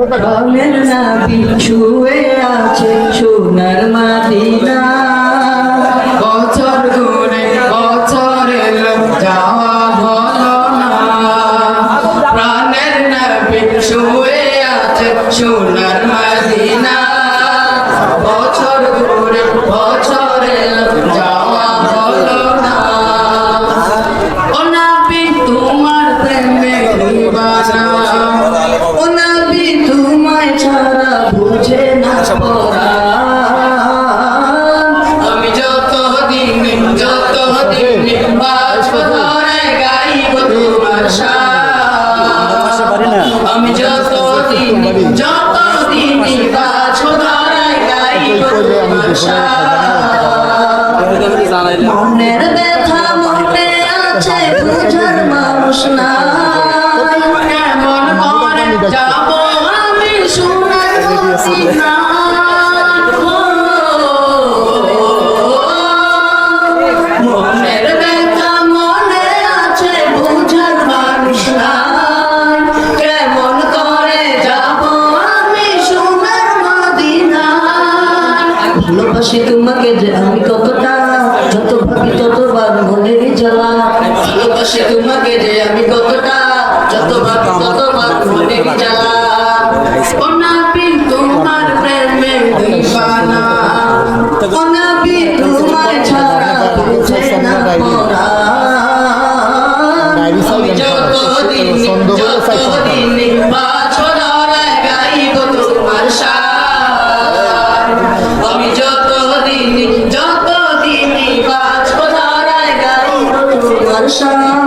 রঙের নাবি ছুঁয়ে আছে সোনার মাদিনা বছর ঘুরে বছর যাওয়া হলো না প্রাণের নবী শুয়ে আছে সোনার মদিনা দিন যত দিন গাইব তোমার মনের ব্যথা মনে আছে বুঝার মানুষ নাই। কেমন করে যাব আমি সোনার মদিনা ভালোবাসি তোমাকে যে আমি কতটা যত ভাবি ততবার মনের জ্বালা। ভালোবাসি তোমাকে যে আমি কতটা যতবার ততবার মনে জ্বালা। তোমার প্রেমে দিবানা। ও নাবি ছাড়া বুঝে না পড়া। আমি যতদিন যতদিন বর্ষা